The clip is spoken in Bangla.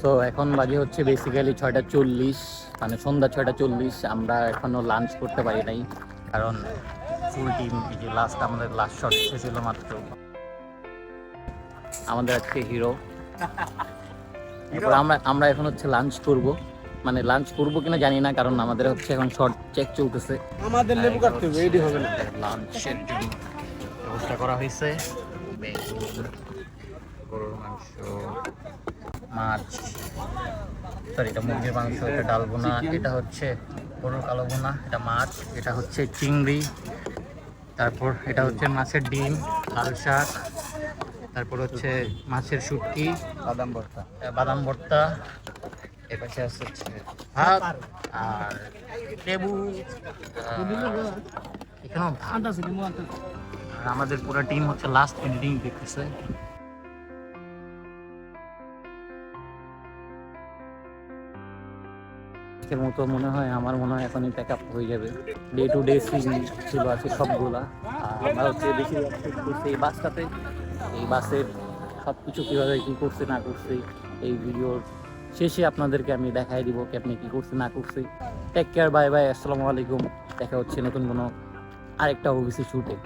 সো এখন বাজে হচ্ছে বেসিক্যালি ছয়টা চল্লিশ মানে সন্ধ্যা ছয়টা চল্লিশ। আমরা এখনও লাঞ্চ করতে পারি নাই কারণ ফুল টিম এই যে লাস্ট আমাদের লাস্ট শট এসেছিল মাত্র। আমাদের আজকে হিরো এরপর আমরা আমরা এখন হচ্ছে লাঞ্চ করব। মানে লাঞ্চ করব কিনা জানি না কারণ আমাদের হচ্ছে এখন শর্ট চেক চলতেছে। আমাদের লেবু কাটতে হবে রেডি হবে না। লাঞ্চের জন্য ব্যবস্থা করা হয়েছে। গরুর মাংস মাছ। সরি এটা মুরগির মাংস এটা ডাল বোনা এটা হচ্ছে গরুর কালো বোনা এটা মাছ এটা হচ্ছে চিংড়ি তারপর এটা হচ্ছে মাছের ডিম লাল শাক তারপর হচ্ছে মাছের শুটকি বাদাম ভর্তা। বাদাম ভর্তা এর পাশে আছে হচ্ছে ভাত আর লেবু আহ, এখানেও ভাত। আর আমাদের পুরো টিম হচ্ছে লাস্ট এডিটিং দেখতেছে। আজকের মতো মনে হয় আমার মনে হয় এখনই প্যাক আপ হয়ে যাবে। ডে টু ডে সিন ছিল আছে সবগুলা। আর হচ্ছে বেশি এই বাসটাতে। এই বাসের সব কিছু কীভাবে কী করছে, না করছে, এই ভিডিওর শেষে আপনাদেরকে আমি দেখাই দিব কি আপনি কী করছে, না করছে। টেক কেয়ার বাই বাই আসসালামু আলাইকুম। দেখা হচ্ছে নতুন কোনো আরেকটা ওবিসি শুটে